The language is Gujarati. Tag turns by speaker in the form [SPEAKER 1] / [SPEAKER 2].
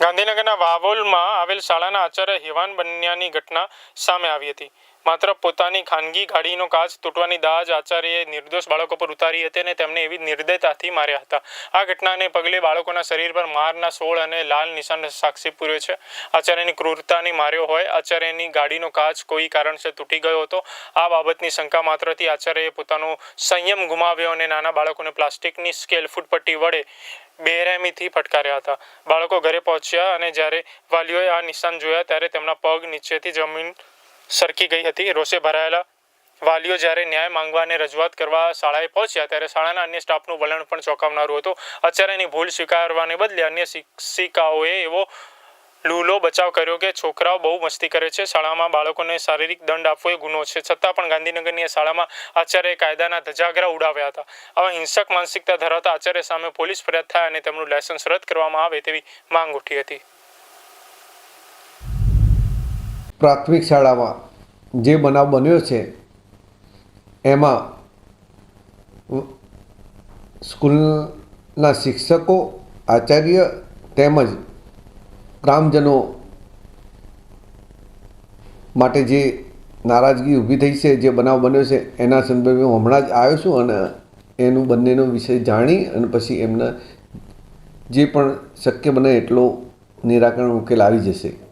[SPEAKER 1] ગાંધીનગરના વાવોલમાં આવેલ શાળાના આચાર્ય હેવાન બન્યાની ઘટના સામે આવી હતી. માત્ર પોતાની ખાનગી ગાડીનો કાચ તૂટવાની દાજ આચાર્યએ નિર્દોષ બાળકો પર ઉતારી હતી અને તેમને એવી નિર્દયતાથી માર્યા હતા. આ ઘટનાને પગલે બાળકોના શરીર પર મારના સોળ અને લાલ નિશાન સાક્ષી પૂર્યો છે. આચાર્યની ક્રૂરતાની માર્યો હોય, આચાર્યની ગાડીનો કાચ કોઈ કારણસર તૂટી ગયો હતો. આ બાબતની શંકા માત્રથી આચાર્યએ પોતાનો સંયમ ગુમાવ્યો અને નાના બાળકોને પ્લાસ્ટિકની સ્કેલ ફૂટપટ્ટી વડે બેરહેમીથી ફટકાર્યા હતા. બાળકો ઘરે પહોંચ્યા અને જ્યારે વાલીઓએ આ નિશાન જોયા ત્યારે તેમના પગ નીચેથી જમીન સરકી ગઈ હતી. રોષે ભરાયેલા વાલીઓ જ્યારે ન્યાય માંગવા અને રજૂઆત કરવા શાળાએ પહોંચ્યા, ત્યારે શાળાના અન્ય સ્ટાફનું વલણ પણ ચોંકાવનારું હતું. આચાર્યની ભૂલ સ્વીકારવાને બદલે અન્ય શિક્ષિકાઓએ એવો લૂલો બચાવ કર્યો કે છોકરાઓ બહુ મસ્તી કરે છે. શાળામાં બાળકોને શારીરિક દંડ આપવો એ ગુનો છે. છતાં પણ ગાંધીનગરની શાળામાં આચાર્ય કાયદાના ધજાગરા ઉડાવ્યા હતા. આવા હિંસક માનસિકતા ધરાવતા આચાર્ય સામે પોલીસ ફરિયાદ થાય અને તેમનું લાયસન્સ રદ કરવામાં આવે તેવી માંગ ઉઠી હતી.
[SPEAKER 2] પ્રાથમિક શાળામાં જે બનાવ બન્યો છે, એમાં સ્કૂલના શિક્ષકો, આચાર્ય તેમજ ગ્રામજનો માટે જે નારાજગી ઊભી થઈ છે, જે બનાવ બન્યો છે, એના સંદર્ભે હું હમણાં જ આવ્યો છું અને એનું બંનેનો વિષય જાણી અને પછી એમના જે પણ શક્ય બને એટલો નિરાકરણ ઉકેલ આવી જશે.